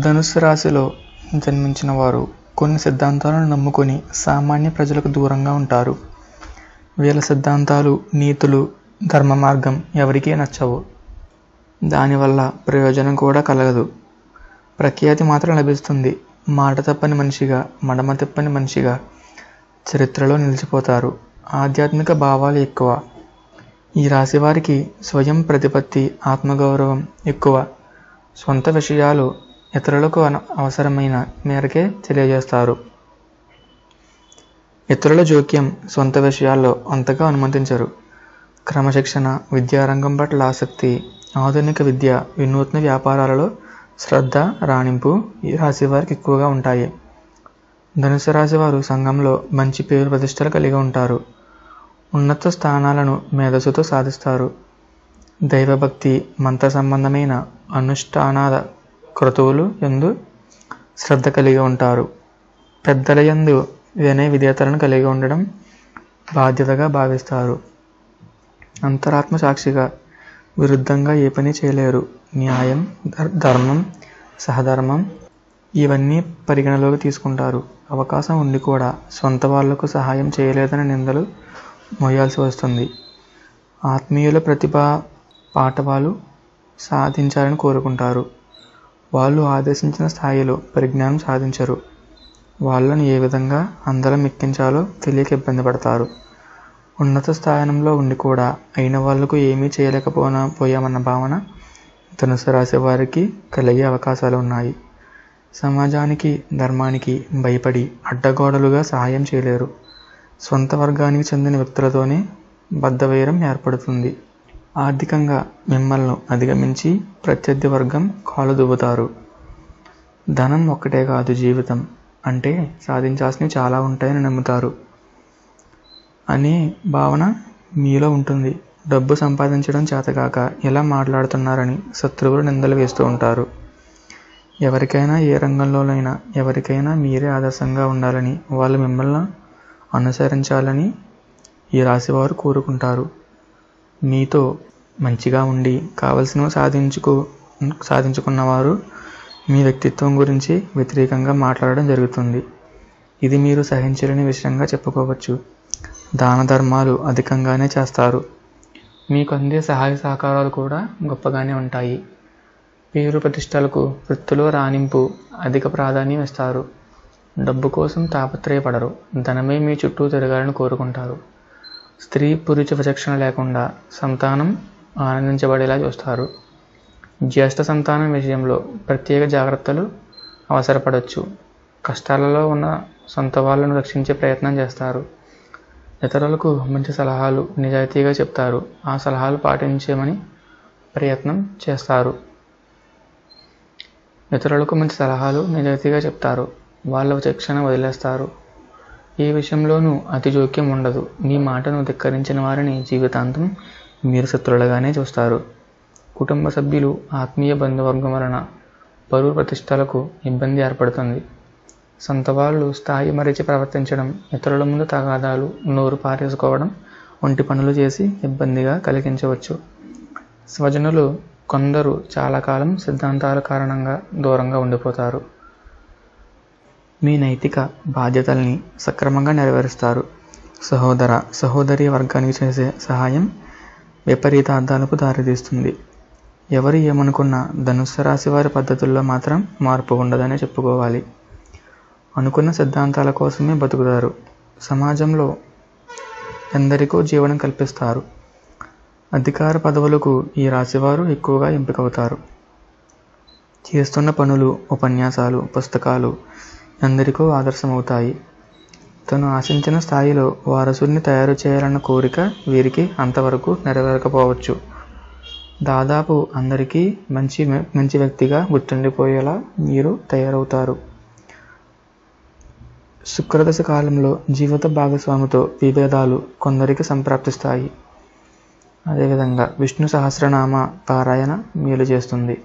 ధనుసు రాశిలో జన్మించిన వారు కొన్ని సిద్ధాంతాలను నమ్ముకొని సామాన్య ప్రజలకు దూరంగా ఉంటారు. వీళ్ళ సిద్ధాంతాలు నీతులు ధర్మ మార్గం ఎవరికీ నచ్చవు. దానివల్ల ప్రయోజనం కూడా కలగదు. ప్రఖ్యాతి మాత్రం లభిస్తుంది. మాట తప్పని మనిషిగా మడమ తిప్పని మనిషిగా చరిత్రలో నిలిచిపోతారు. ఆధ్యాత్మిక భావాలు ఎక్కువ. ఈ రాశి వారికి స్వయం ప్రతిపత్తి ఆత్మగౌరవం ఎక్కువ. సొంత విషయాలు ఇతరులకు అన- అవసరమైన మేరకే తెలియజేస్తారు. ఇతరుల జోక్యం సొంత విషయాల్లో అంతగా అనుమతించరు. క్రమశిక్షణ విద్యారంగం పట్ల ఆసక్తి ఆధునిక విద్య వినూత్న వ్యాపారాలలో శ్రద్ధ రాణింపు ఈ రాశి వారికి ఎక్కువగా ఉంటాయి. ధనుసు రాశి వారు సంఘంలో మంచి పేరు ప్రతిష్టలు కలిగి ఉంటారు. ఉన్నత స్థానాలను మేధస్సుతో సాధిస్తారు. దైవభక్తి మంత్ర సంబంధమైన అనుష్ఠానాల క్రతువులు ఎందు శ్రద్ధ కలిగి ఉంటారు. పెద్దల యందు వినయ విధేతలను కలిగి ఉండడం బాధ్యతగా భావిస్తారు. అంతరాత్మ సాక్షిగా విరుద్ధంగా ఏ పని చేయలేరు. న్యాయం ధర్మం సహధర్మం ఇవన్నీ పరిగణలోకి తీసుకుంటారు. అవకాశం ఉండి కూడా. సొంత వాళ్ళకు సహాయం చేయలేదని నిందలు మోయాల్సి వస్తుంది. ఆత్మీయుల ప్రతిభ పాఠవాలు సాధించాలని కోరుకుంటారు. వాళ్ళు ఆదేశించిన స్థాయిలో పరిజ్ఞానం సాధించరు. వాళ్ళను ఏ విధంగా అందరం ఎక్కించాలో తెలియక ఇబ్బంది పడతారు. ఉన్నత స్థానంలో ఉండి కూడా అయిన వాళ్ళకు ఏమీ చేయలేకపోనా పోయామన్న భావన ధనుసు రాశి వారికి కలిగే అవకాశాలు ఉన్నాయి. సమాజానికి ధర్మానికి భయపడి అడ్డగోడలుగా సహాయం చేయలేరు. సొంత వర్గానికి చెందిన వ్యక్తులతోనే బద్ధవైరం ఏర్పడుతుంది. ఆర్థికంగా మిమ్మల్ని అధిగమించి ప్రత్యర్థి వర్గం కాలు దువ్వుతారు ధనం ఒక్కటే కాదు జీవితం. అంటే సాధించాల్సినవి చాలా ఉంటాయని నమ్ముతారు. అనే భావన మీలో ఉంటుంది. డబ్బు సంపాదించడం చేతకాక ఎలా మాట్లాడుతున్నారని శత్రువులు నిందలు వేస్తూ ఉంటారు. ఎవరికైనా ఏ రంగంలోనైనా ఎవరికైనా మీరే ఆదర్శంగా ఉండాలని వాళ్ళు మిమ్మల్ని అనుసరించాలని ఈ రాశివారు కోరుకుంటారు. మీతో మంచిగా ఉండి కావలసినవి సాధించుకు సాధించుకున్నవారు మీ వ్యక్తిత్వం గురించి వ్యతిరేకంగా మాట్లాడడం జరుగుతుంది. ఇది మీరు సహించలేని విషయంగా చెప్పుకోవచ్చు. దాన ధర్మాలు అధికంగానే చేస్తారు. మీకు అందే సహాయ సహకారాలు కూడా గొప్పగానే ఉంటాయి. పేరు ప్రతిష్టలకు వృత్తిలో రాణింపు అధిక ప్రాధాన్యం ఇస్తారు. డబ్బు కోసం తాపత్రయపడరు. ధనమే మీ చుట్టూ తిరగాలని కోరుకుంటారు. స్త్రీ పురుష విచక్షణ లేకుండా సంతానం ఆనందించబడేలా చూస్తారు. జ్యేష్ఠ సంతానం విషయంలో ప్రత్యేక జాగ్రత్తలు అవసరపడవచ్చు కష్టాలలో ఉన్న సొంత వాళ్ళను రక్షించే ప్రయత్నం చేస్తారు. ఇతరులకు మంచి సలహాలు నిజాయితీగా చెప్తారు. ఆ సలహాలు పాటించమని ప్రయత్నం చేస్తారు. ఇతరులకు మంచి సలహాలు నిజాయితీగా చెప్తారు. వాళ్ళ శిక్షణ వదిలేస్తారు. ఏ విషయంలోనూ అతి జోక్యం ఉండదు. మీ మాటను ధిక్కరించిన వారిని జీవితాంతం మీరు శత్రులుగానే చూస్తారు. కుటుంబ సభ్యులు ఆత్మీయ బంధువర్గం వలన పరువు ప్రతిష్టలకు ఇబ్బంది ఏర్పడుతుంది. సొంత వాళ్ళు స్థాయి మరిచి ప్రవర్తించడం ఇతరుల ముందు తగాదాలు నోరు పారేసుకోవడం వంటి పనులు చేసి ఇబ్బందిగా కలిగించవచ్చు. స్వజనులు కొందరు చాలా కాలం సిద్ధాంతాల కారణంగా దూరంగా ఉండిపోతారు. మీ నైతిక బాధ్యతల్ని సక్రమంగా నెరవేరుస్తారు. సహోదర సహోదరి వర్గానికి చేసే సహాయం విపరీతార్థాలకు దారితీస్తుంది. ఎవరు ఏమనుకున్నా ధనుస్సు రాశి వారి పద్ధతుల్లో మాత్రం మార్పు ఉండదనే చెప్పుకోవాలి. అనుకున్న సిద్ధాంతాల కోసమే బతుకుతారు. సమాజంలో ఎందరికో జీవనం కల్పిస్తారు. అధికార పదవులకు ఈ రాశివారు ఎక్కువగా ఎంపికవుతారు. చేస్తున్న పనులు ఉపన్యాసాలు పుస్తకాలు ఎందరికో ఆదర్శమవుతాయి. తను ఆశించిన స్థాయిలో వారసుడిని తయారు చేయాలన్న కోరిక వీరికి అంతవరకు నెరవేరకపోవచ్చు. దాదాపు అందరికీ మంచి మంచి వ్యక్తిగా గుర్తుండిపోయేలా మీరు తయారవుతారు. శుక్రదశ కాలంలో జీవిత భాగస్వామితో విభేదాలు కొందరికి సంప్రాప్తిస్తాయి. అదేవిధంగా విష్ణు సహస్రనామ పారాయణ మేలు చేస్తుంది.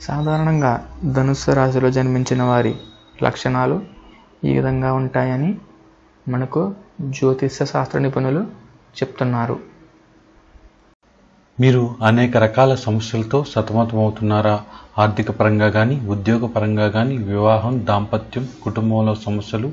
సాధారణంగా ధనుస్సు రాశిలో జన్మించిన వారి లక్షణాలు ఈ విధంగా ఉంటాయని మనకు జ్యోతిష శాస్త్ర నిపుణులు చెప్తున్నారు. మీరు అనేక రకాల సమస్యలతో సతమతమవుతున్నారా? ఆర్థిక పరంగా కానీ ఉద్యోగ పరంగా కానీ వివాహం దాంపత్యం కుటుంబంలో సమస్యలు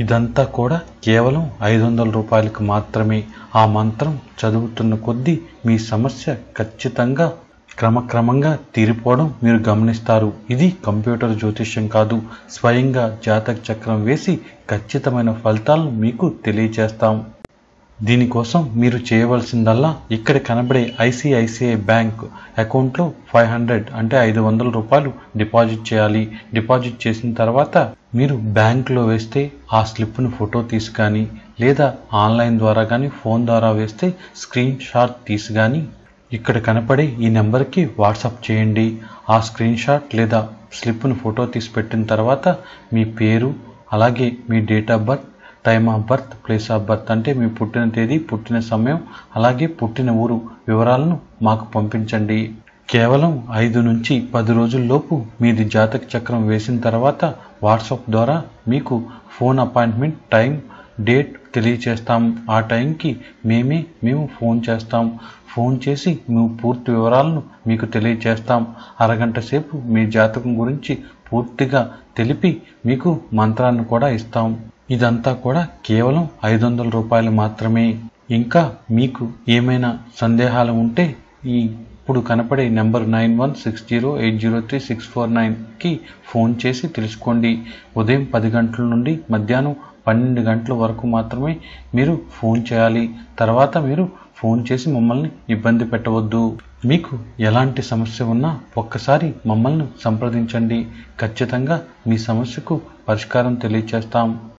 ఇదంతా కూడా కేవలం ఐదు వందల రూపాయలకు మాత్రమే. ఆ మంత్రం చదువుతున్న కొద్దీ మీ సమస్య ఖచ్చితంగా క్రమక్రమంగా తీరిపోవడం మీరు గమనిస్తారు. ఇది కంప్యూటర్ జ్యోతిష్యం కాదు. స్వయంగా జాతక చక్రం వేసి ఖచ్చితమైన ఫలితాలను మీకు తెలియజేస్తాం. దీనికోసం మీరు చేయవలసిందల్లా ఇక్కడ కనబడే ఐసిఐసిఐ బ్యాంక్ అకౌంట్లో ఫైవ్ హండ్రెడ్ అంటే ఐదు వందల రూపాయలు డిపాజిట్ చేయాలి. డిపాజిట్ చేసిన తర్వాత మీరు బ్యాంకులో వేస్తే ఆ స్లిప్ను ఫోటో తీసి కానీ లేదా ఆన్లైన్ ద్వారా కానీ ఫోన్ ద్వారా వేస్తే స్క్రీన్ షాట్ తీసి కానీ ఇక్కడ కనపడే ఈ నెంబర్కి వాట్సాప్ చేయండి. ఆ స్క్రీన్ షాట్ లేదా స్లిప్ను ఫోటో తీసి పెట్టిన తర్వాత మీ పేరు అలాగే మీ date of birth time of birth place of birth అంటే మీ పుట్టిన తేదీ పుట్టిన సమయం అలాగే పుట్టిన ఊరు వివరాలను మాకు పంపించండి. కేవలం ఐదు నుంచి పది రోజుల్లోపు మీది జాతక చక్రం వేసిన తర్వాత వాట్సాప్ ద్వారా మీకు ఫోన్ అపాయింట్మెంట్ టైం డేట్ తెలియచేస్తాం. ఆ టైంకి మేమే మేము ఫోన్ చేస్తాం. ఫోన్ చేసి మేము పూర్తి వివరాలను మీకు తెలియచేస్తాం. అరగంట సేపు మీ జాతకం గురించి పూర్తిగా తెలిపి మీకు మంత్రాన్ని కూడా ఇస్తాం. ఇదంతా కూడా కేవలం ఐదు వందల రూపాయలు మాత్రమే. ఇంకా మీకు ఏమైనా సందేహాలు ఉంటే ఈ ఇప్పుడు కనపడే number nine one six zero eight zero three six four నైన్కి ఫోన్ చేసి తెలుసుకోండి. ఉదయం పది గంటల నుండి మధ్యాహ్నం పన్నెండు గంటల వరకు మాత్రమే మీరు ఫోన్ చేయాలి. తర్వాత మీరు ఫోన్ చేసి మమ్మల్ని ఇబ్బంది పెట్టవద్దు. మీకు ఎలాంటి సమస్య ఉన్నా ఒక్కసారి మమ్మల్ని సంప్రదించండి. ఖచ్చితంగా మీ సమస్యకు పరిష్కారం తెలియచేస్తాం.